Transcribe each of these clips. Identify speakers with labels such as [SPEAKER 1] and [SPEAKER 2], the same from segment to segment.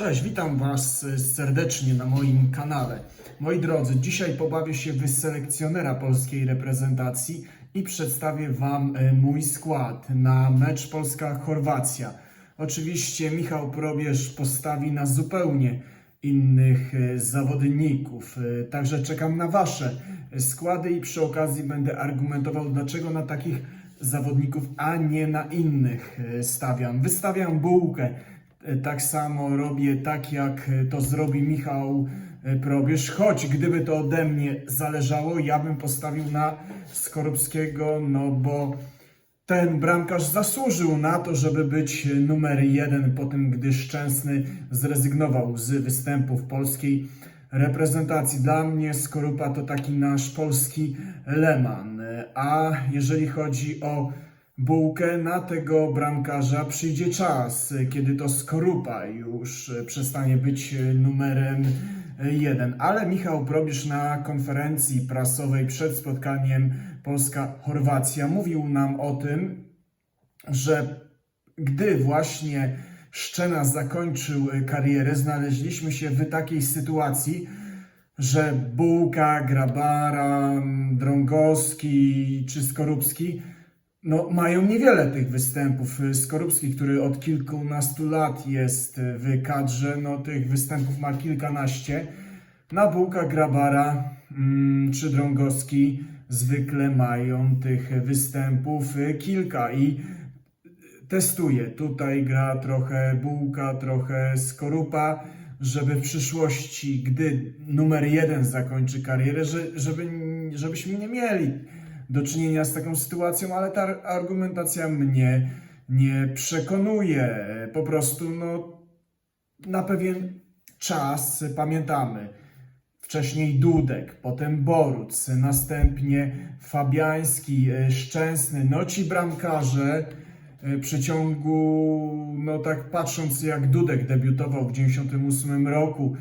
[SPEAKER 1] Cześć, witam Was serdecznie na moim kanale. Moi drodzy, dzisiaj pobawię się w selekcjonera polskiej reprezentacji i przedstawię Wam e, mój skład na mecz Polska-Chorwacja. Oczywiście Michał Probierz postawi na zupełnie innych e, zawodników, E, także czekam na Wasze składy i przy okazji będę argumentował, dlaczego na takich zawodników, a nie na innych stawiam. Wystawiam bułkę. E, Tak samo robię tak, jak e, to zrobi Michał e, Probierz, choć gdyby to ode mnie zależało, ja bym postawił na Skorupskiego, no bo ten bramkarz zasłużył na to, żeby być numer jeden po tym, gdy Szczęsny zrezygnował z występów polskiej reprezentacji. Dla mnie Skorupa to taki nasz polski Leman. A jeżeli chodzi o bułkę, na tego bramkarza przyjdzie czas, kiedy to Skorupa już przestanie być numerem jeden. Ale Michał Probierz na konferencji prasowej przed spotkaniem Polska-Chorwacja mówił nam o tym, że gdy właśnie Szczena zakończył karierę, znaleźliśmy się w takiej sytuacji, że Bułka, Grabara, Drągowski czy Skorupski no, mają niewiele tych występów. Skorupski, który od kilkunastu lat jest w kadrze, no tych występów ma kilkanaście. Na Bułka, Grabara mm, czy Drągowski zwykle mają tych występów y, kilka i testuje. Tutaj gra trochę Bułka, trochę Skorupa, żeby w przyszłości, gdy numer jeden zakończy karierę, że, żeby, żebyśmy nie mieli do czynienia z taką sytuacją, ale ta argumentacja mnie nie przekonuje. Po prostu no, na pewien czas pamiętamy. Wcześniej Dudek, potem Boruc, następnie Fabiański, e, Szczęsny, no ci bramkarze e, w przeciągu, no tak patrząc jak Dudek debiutował w 98 roku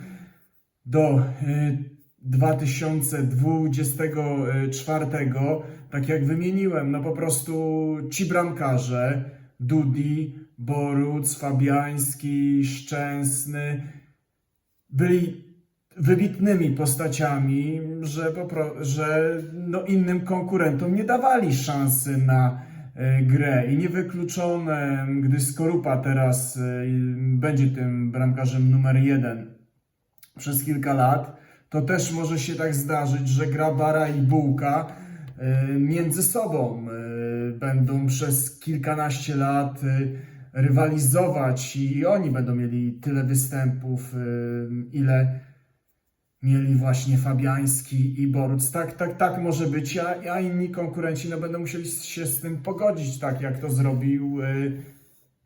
[SPEAKER 1] do e, 2024, tak jak wymieniłem, no po prostu ci bramkarze, Dudi, Boruc, Fabiański, Szczęsny, byli wybitnymi postaciami, że, popro- że no innym konkurentom nie dawali szansy na e, grę. I niewykluczone, gdy Skorupa teraz e, będzie tym bramkarzem numer jeden przez kilka lat, to też może się tak zdarzyć, że Grabara i Bułka e, między sobą e, będą przez kilkanaście lat e, rywalizować i oni będą mieli tyle występów, ile mieli właśnie Fabiański i Boruc. Tak, tak, tak może być, a, a inni konkurenci no, będą musieli się z tym pogodzić, tak jak to zrobił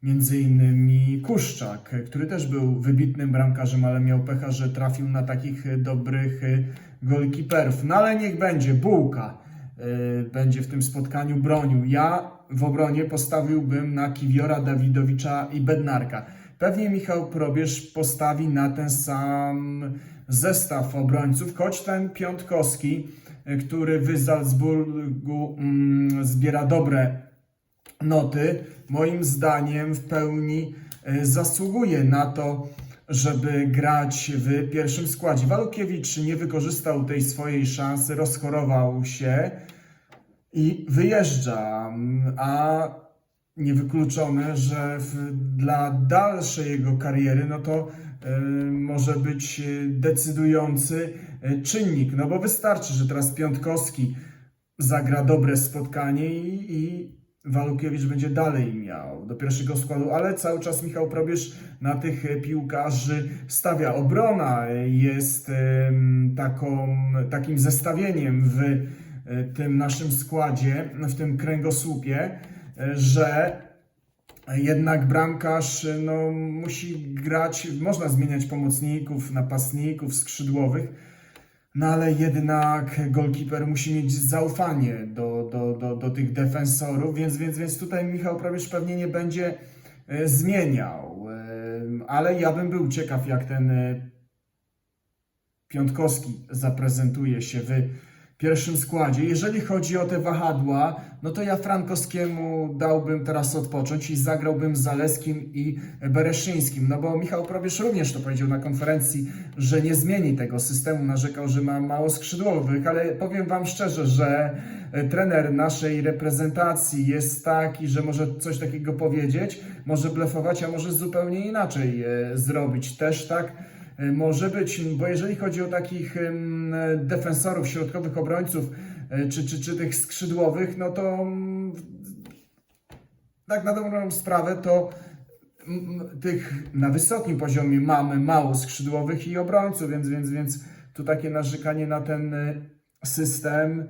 [SPEAKER 1] między innymi Kuszczak, który też był wybitnym bramkarzem, ale miał pecha, że trafił na takich dobrych golkiperów. No ale niech będzie, Bułka y, będzie w tym spotkaniu bronił. Ja w obronie postawiłbym na Kiwiora, Dawidowicza i Bednarka. Pewnie Michał Probierz postawi na ten sam zestaw obrońców, choć ten Piątkowski, y, który w Salzburgu mm, zbiera dobre noty, moim zdaniem w pełni y, zasługuje na to, żeby grać w pierwszym składzie. Walukiewicz nie wykorzystał tej swojej szansy, rozchorował się i wyjeżdża, a niewykluczone, że w, dla dalszej jego kariery, no to y, może być y, decydujący czynnik, no bo wystarczy, że teraz Piątkowski zagra dobre spotkanie i, i Walukiewicz będzie dalej miał do pierwszego składu, ale cały czas Michał Probierz na tych y, piłkarzy stawia. Obrona y, jest ym, taką, takim zestawieniem w tym naszym składzie, w tym kręgosłupie, że jednak bramkarz no, musi grać, można zmieniać pomocników, napastników, skrzydłowych, no ale jednak golkiper musi mieć zaufanie do, do, do, do tych defensorów, więc, więc, więc tutaj Michał Probierz pewnie nie będzie e, zmieniał. E, Ale ja bym był ciekaw, jak ten e, Piątkowski zaprezentuje się w pierwszym składzie. Jeżeli chodzi o te wahadła, no to ja Frankowskiemu dałbym teraz odpocząć i zagrałbym z Zaleskim i Bereszyńskim. No bo Michał Probierz również to powiedział na konferencji, że nie zmieni tego systemu. Narzekał, że ma mało skrzydłowych, ale powiem Wam szczerze, że e, trener naszej reprezentacji jest taki, że może coś takiego powiedzieć, może blefować, a może zupełnie inaczej e, zrobić. Też tak może być, bo jeżeli chodzi o takich defensorów, środkowych obrońców, e, czy, czy, czy tych skrzydłowych, no to mm, tak na dobrą sprawę to tych na wysokim poziomie mamy mało skrzydłowych i obrońców, więc, więc, więc tu takie narzekanie na ten e, system.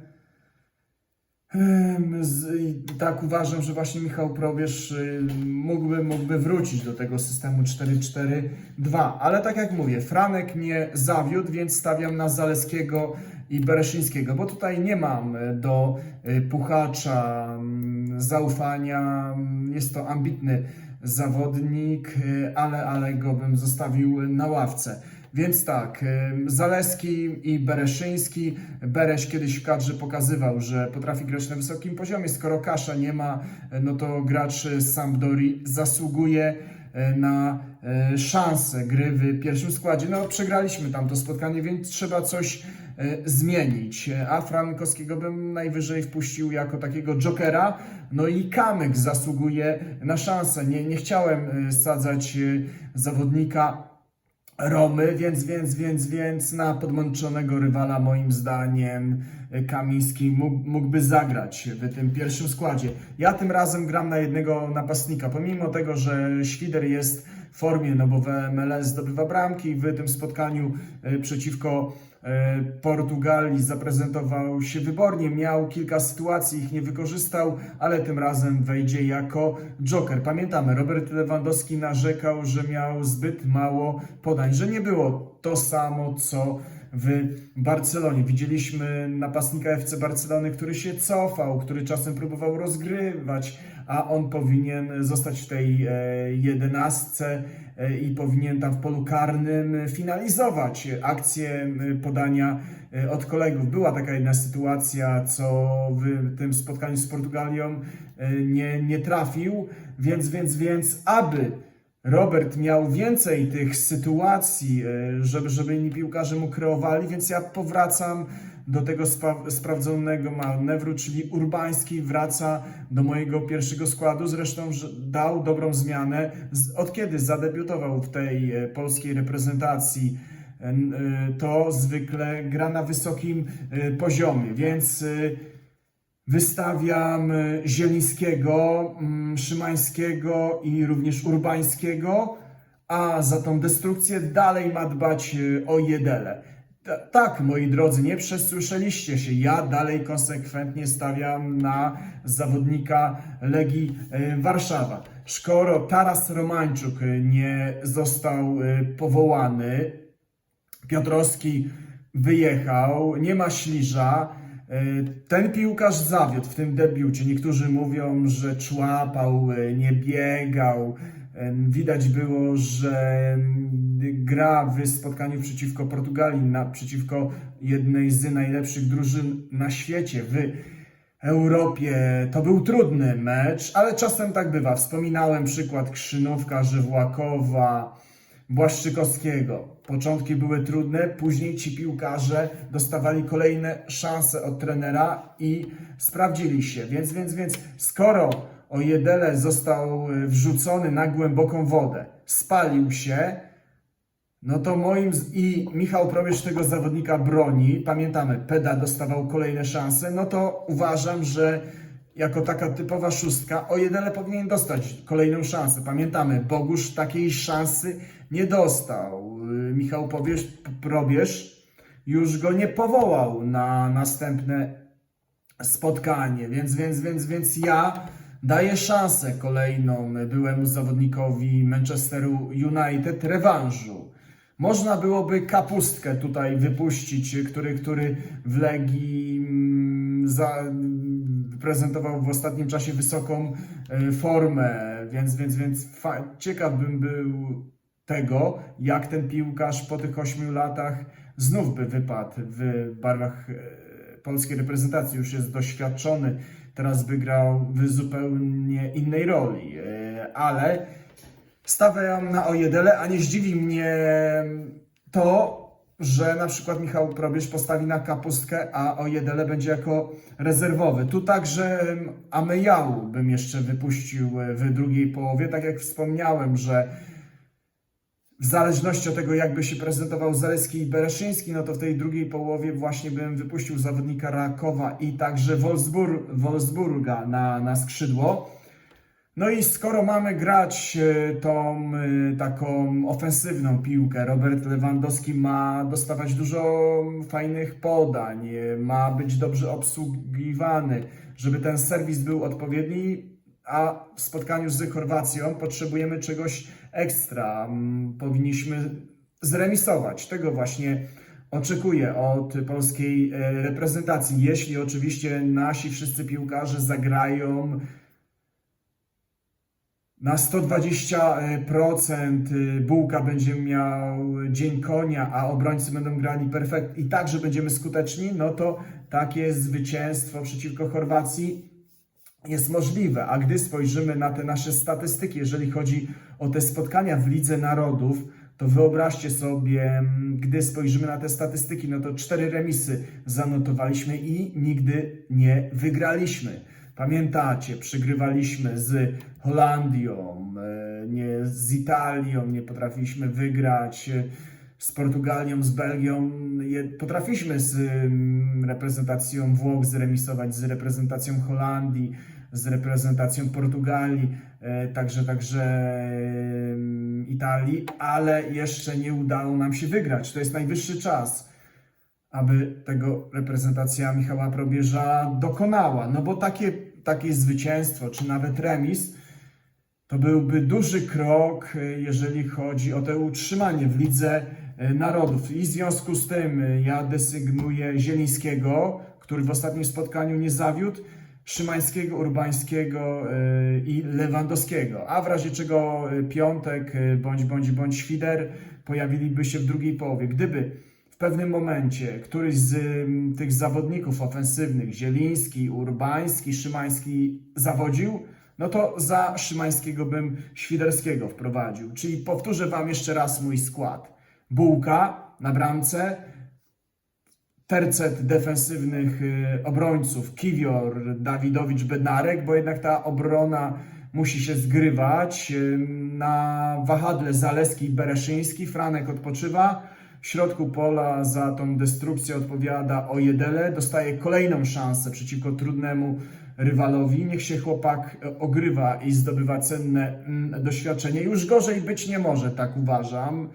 [SPEAKER 1] I tak uważam, że właśnie Michał Probierz y, mógłby, mógłby wrócić do tego systemu 4-4-2. Ale tak jak mówię, Franek mnie zawiódł, więc stawiam na Zaleskiego i Bereszyńskiego, bo tutaj nie mam y, do y, Puchacza mm, zaufania. Jest to ambitny zawodnik, ale, ale go bym zostawił na ławce. Więc tak, Zaleski i Bereszyński. Bereś kiedyś w kadrze pokazywał, że potrafi grać na wysokim poziomie. Skoro Kasza nie ma, no to gracz z Sampdori zasługuje y, na y, szansę gry w pierwszym składzie. No przegraliśmy tam to spotkanie, więc trzeba coś y, zmienić. A Frankowskiego bym najwyżej wpuścił jako takiego jokera. No i Kamyk zasługuje na szansę. Nie, nie chciałem sadzać zawodnika Romy, więc, więc, więc, więc na podmęczonego rywala moim zdaniem y, Kamiński mógł, mógłby zagrać w tym pierwszym składzie. Ja tym razem gram na jednego napastnika, pomimo tego, że Świder jest w formie, no bo w MLS zdobywa bramki w tym spotkaniu y, przeciwko Portugalii zaprezentował się wybornie, miał kilka sytuacji, ich nie wykorzystał, ale tym razem wejdzie jako joker. Pamiętamy, Robert Lewandowski narzekał, że miał zbyt mało podań, że nie było to samo, co w Barcelonie. Widzieliśmy napastnika FC Barcelony, który się cofał, który czasem próbował rozgrywać, a on powinien zostać w tej e, jedenastce e, i powinien tam w polu karnym finalizować akcję podania e, od kolegów. Była taka jedna sytuacja, co w tym spotkaniu z Portugalią nie, nie trafił, więc, więc, więc aby Robert miał więcej tych sytuacji, e, żeby, żeby inni piłkarze mu kreowali, więc ja powracam do tego sprawdzonego manewru, czyli Urbański wraca do mojego pierwszego składu. Zresztą dał dobrą zmianę. Od kiedy zadebiutował w tej e, polskiej reprezentacji, e, to zwykle gra na wysokim poziomie, więc Wystawiam y, Zielińskiego, mm, Szymańskiego i również Urbańskiego, a za tą destrukcję dalej ma dbać y, o Jedelę. Ta- Tak, moi drodzy, nie przesłyszeliście się. Ja dalej konsekwentnie stawiam na zawodnika Legii y, Warszawa. Skoro Taras Romańczuk nie został powołany, Piotrowski wyjechał, nie ma śliża. E, Ten piłkarz zawiódł w tym debiucie. Niektórzy mówią, że człapał, e, nie biegał. Widać było, że gra w spotkaniu przeciwko Portugalii, na, przeciwko jednej z najlepszych drużyn na świecie, w Europie. To był trudny mecz, ale czasem tak bywa. Wspominałem przykład Krzynówka, Żywłakowa, Błaszczykowskiego. Początki były trudne, później ci piłkarze dostawali kolejne szanse od trenera i sprawdzili się. Więc, więc, więc skoro Ojedele został y, wrzucony na głęboką wodę, spalił się, no to moim i Michał Probierz tego zawodnika broni, pamiętamy, Peda dostawał kolejne szanse, no to uważam, że jako taka typowa szóstka o Jedele powinien dostać kolejną szansę. Pamiętamy, Bogusz takiej szansy nie dostał. Yy, Michał Pobierz, Probierz już go nie powołał na następne spotkanie, więc, więc, więc, więc ja daję szansę kolejną byłemu zawodnikowi Manchesteru United rewanżu. Można byłoby kapustkę tutaj wypuścić, który, który w Legii mm, za, prezentował w ostatnim czasie wysoką e, formę, więc, więc, więc ciekaw bym był tego, jak ten piłkarz po tych ośmiu latach znów by wypadł w barwach e, polskiej reprezentacji, już jest doświadczony, teraz by grał w zupełnie innej roli, e, ale stawiam na Ojedele, a nie zdziwi mnie to, że na przykład Michał Probierz postawi na kapustkę, a Ojedele będzie jako rezerwowy. Tu także Amejału bym jeszcze wypuścił e, w drugiej połowie, tak jak wspomniałem, że w zależności od tego, jakby się prezentował Zaleski i Bereszyński, no to w tej drugiej połowie właśnie bym wypuścił zawodnika Rakowa i także Wolfsburg, Wolfsburga na, na skrzydło. No i skoro mamy grać e, tą e, taką ofensywną piłkę, Robert Lewandowski ma dostawać dużo fajnych podań, e, ma być dobrze obsługiwany, żeby ten serwis był odpowiedni, a w spotkaniu z Chorwacją potrzebujemy czegoś ekstra. Mm, Powinniśmy zremisować. Tego właśnie oczekuję od polskiej reprezentacji, jeśli oczywiście nasi wszyscy piłkarze zagrają na 120% y, Bułka będzie miał dzień konia, a obrońcy będą grali perfekt i także będziemy skuteczni, no to takie zwycięstwo przeciwko Chorwacji jest możliwe. A gdy spojrzymy na te nasze statystyki, jeżeli chodzi o te spotkania w Lidze Narodów, to wyobraźcie sobie, mm, gdy spojrzymy na te statystyki, no to cztery remisy zanotowaliśmy i nigdy nie wygraliśmy. Pamiętacie, przegrywaliśmy z Holandią, e, nie, z Italią, nie potrafiliśmy wygrać, e, z Portugalią, z Belgią. Potrafiliśmy z mm, reprezentacją Włoch zremisować, z reprezentacją Holandii, z reprezentacją Portugalii, e, także, także em, Italii, ale jeszcze nie udało nam się wygrać. To jest najwyższy czas aby tego reprezentacja Michała Probierza dokonała. No bo takie, takie zwycięstwo, czy nawet remis, to byłby duży krok, jeżeli chodzi o to utrzymanie w Lidze e, Narodów. I w związku z tym e, ja desygnuję Zielińskiego, który w ostatnim spotkaniu nie zawiódł, Szymańskiego, Urbańskiego e, i Lewandowskiego. A w razie czego Piątek bądź, bądź, bądź Świder pojawiliby się w drugiej połowie. Gdyby pewnym momencie któryś z ym, tych zawodników ofensywnych, Zieliński, Urbański, Szymański zawodził, no to za Szymańskiego bym Świderskiego wprowadził. Czyli powtórzę Wam jeszcze raz mój skład. Bułka na bramce, tercet defensywnych y, obrońców, Kiwior, Dawidowicz, Bednarek, bo jednak ta obrona musi się zgrywać. Y, Na wahadle Zaleski i Bereszyński, Franek odpoczywa. W środku pola za tą destrukcję odpowiada Ojedele. Dostaje kolejną szansę przeciwko trudnemu rywalowi. Niech się chłopak e, ogrywa i zdobywa cenne mm, doświadczenie. Już gorzej być nie może, tak uważam.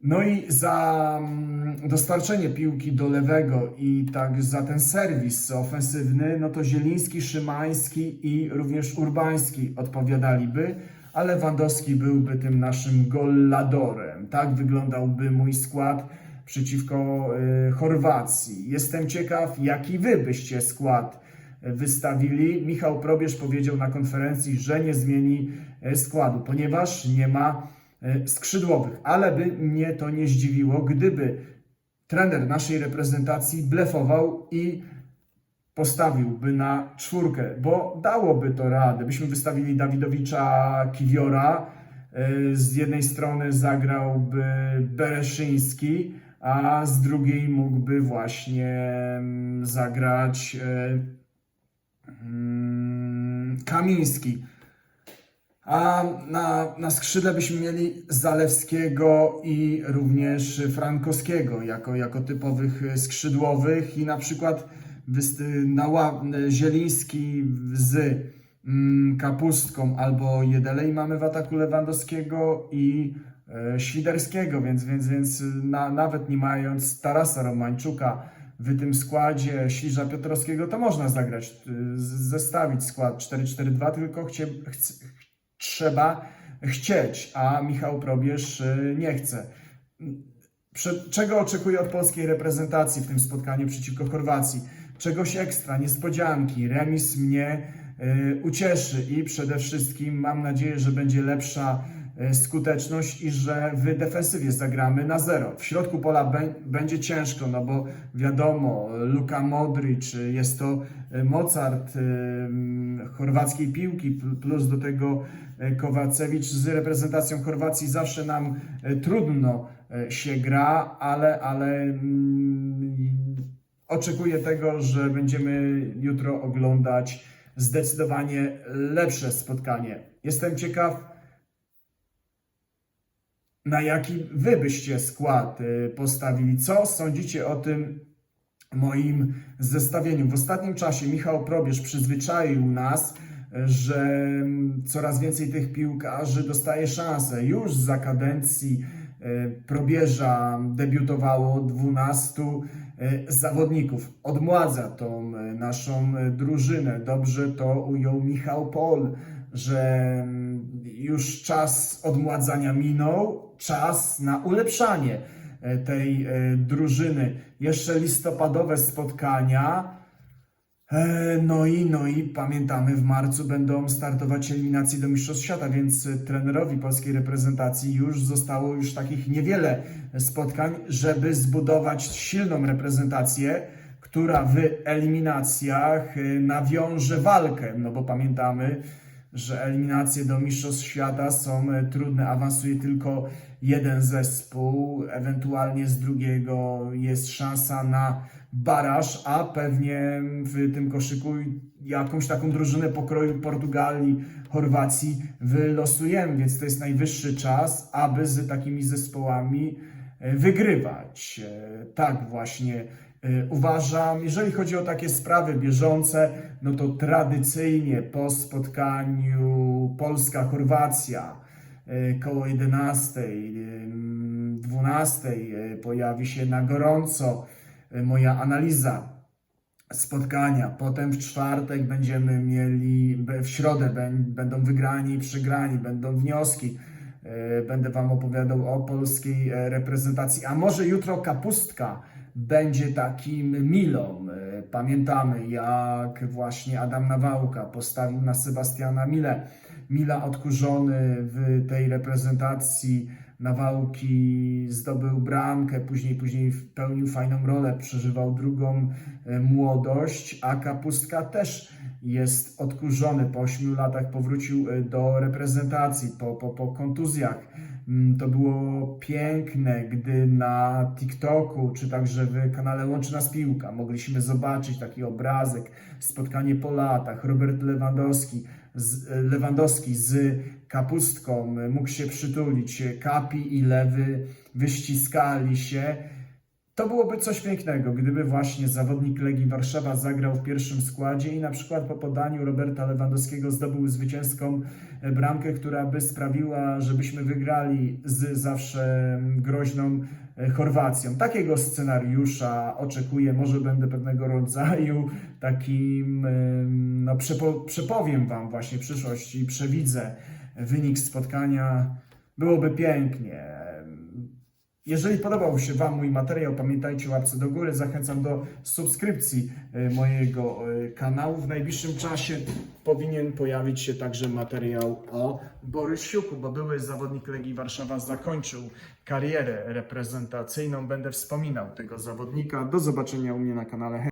[SPEAKER 1] No i za mm, dostarczenie piłki do lewego i tak za ten serwis ofensywny, no to Zieliński, Szymański i również Urbański odpowiadaliby, a Lewandowski byłby tym naszym golladorem. Tak wyglądałby mój skład przeciwko y, Chorwacji. Jestem ciekaw, jaki wy byście skład y, wystawili. Michał Probierz powiedział na konferencji, że nie zmieni y, składu, ponieważ nie ma skrzydłowych, ale by mnie to nie zdziwiło, gdyby trener naszej reprezentacji blefował i postawiłby na czwórkę, bo dałoby to radę. Byśmy wystawili Dawidowicza Kiwiora, e, z jednej strony zagrałby Bereszyński, a z drugiej mógłby właśnie mm, zagrać e, mm, Kamiński. A na, na skrzydle byśmy mieli Zalewskiego i również Frankowskiego jako, jako typowych skrzydłowych i na przykład na Zieliński z mm, Kapustką albo Jedelej mamy w ataku Lewandowskiego i e, Świderskiego, więc, więc, więc na, nawet nie mając Tarasa Romańczuka w tym składzie Śliża Piotrowskiego, to można zagrać, e, zestawić skład 4-4-2, tylko chcie, chce, trzeba chcieć, a Michał Probierz y, nie chce. Czego oczekuję od polskiej reprezentacji w tym spotkaniu przeciwko Chorwacji? Czegoś ekstra, niespodzianki. Remis mnie y, ucieszy i przede wszystkim mam nadzieję, że będzie lepsza e, skuteczność i że w defensywie zagramy na zero. W środku pola bę- będzie ciężko, no bo wiadomo, Luka Modric, jest to e, Mozart m, chorwackiej piłki, pl- plus do tego Kowacewicz z reprezentacją Chorwacji zawsze nam trudno się gra, ale, ale mm, oczekuję tego, że będziemy jutro oglądać zdecydowanie lepsze spotkanie. Jestem ciekaw, na jaki wy byście skład y, postawili. Co sądzicie o tym moim zestawieniu? W ostatnim czasie Michał Probierz przyzwyczaił nas, y, że mm, coraz więcej tych piłkarzy dostaje szansę. Już za kadencji y, Probierza debiutowało 12 y, zawodników. Odmładza tą y, naszą y, drużynę. Dobrze to ujął Michał Pol, że mm, już czas odmładzania minął, czas na ulepszanie e, tej e, drużyny. Jeszcze listopadowe spotkania. E, No i, no i pamiętamy, w marcu będą startować eliminacje do Mistrzostw Świata, więc trenerowi polskiej reprezentacji już zostało już takich niewiele spotkań, żeby zbudować silną reprezentację, która w eliminacjach e, nawiąże walkę. No bo pamiętamy, że eliminacje do Mistrzostw Świata są e, trudne, awansuje tylko jeden zespół, ewentualnie z drugiego jest szansa na baraż, a pewnie w tym koszyku jakąś taką drużynę pokroju Portugalii, Chorwacji wylosujemy, więc to jest najwyższy czas, aby z takimi zespołami e, wygrywać. E, Tak właśnie e, uważam. Jeżeli chodzi o takie sprawy bieżące, no to tradycyjnie po spotkaniu Polska-Chorwacja koło 11, em, 12 e, pojawi się na gorąco e, moja analiza spotkania. Potem w czwartek będziemy mieli, w środę bę- będą wygrani i przegrani, będą wnioski. E, Będę Wam opowiadał o polskiej e, reprezentacji. A może jutro kapustka będzie takim milą. E, Pamiętamy, jak właśnie Adam Nawałka postawił na Sebastiana Milę. Mila odkurzony w tej reprezentacji Nawałki zdobył bramkę, później, później pełnił fajną rolę, przeżywał drugą e, młodość, a Kapustka też jest odkurzony. Po 8 latach powrócił e, do reprezentacji po, po, po kontuzjach. Mm, To było piękne, gdy na TikToku, czy także w kanale Łączy Nas Piłka mogliśmy zobaczyć taki obrazek, spotkanie po latach, Robert Lewandowski z, Lewandowski z kapustką mógł się przytulić, Kapi i Lewy wyściskali się. To byłoby coś pięknego, gdyby właśnie zawodnik Legii Warszawa zagrał w pierwszym składzie i na przykład po podaniu Roberta Lewandowskiego zdobył zwycięską e, bramkę, która by sprawiła, żebyśmy wygrali z zawsze mm, groźną e, Chorwacją. Takiego scenariusza oczekuję, może będę pewnego rodzaju takim, em, no przepo, przepowiem Wam właśnie przyszłość i przewidzę wynik spotkania. Byłoby pięknie. Jeżeli podobał się Wam mój materiał, pamiętajcie łapce do góry. Zachęcam do subskrypcji e, mojego e, kanału. W najbliższym czasie powinien pojawić się także materiał o Borysiuku, bo były zawodnik Legii Warszawa zakończył karierę reprezentacyjną. Będę wspominał tego zawodnika. Do zobaczenia u mnie na kanale.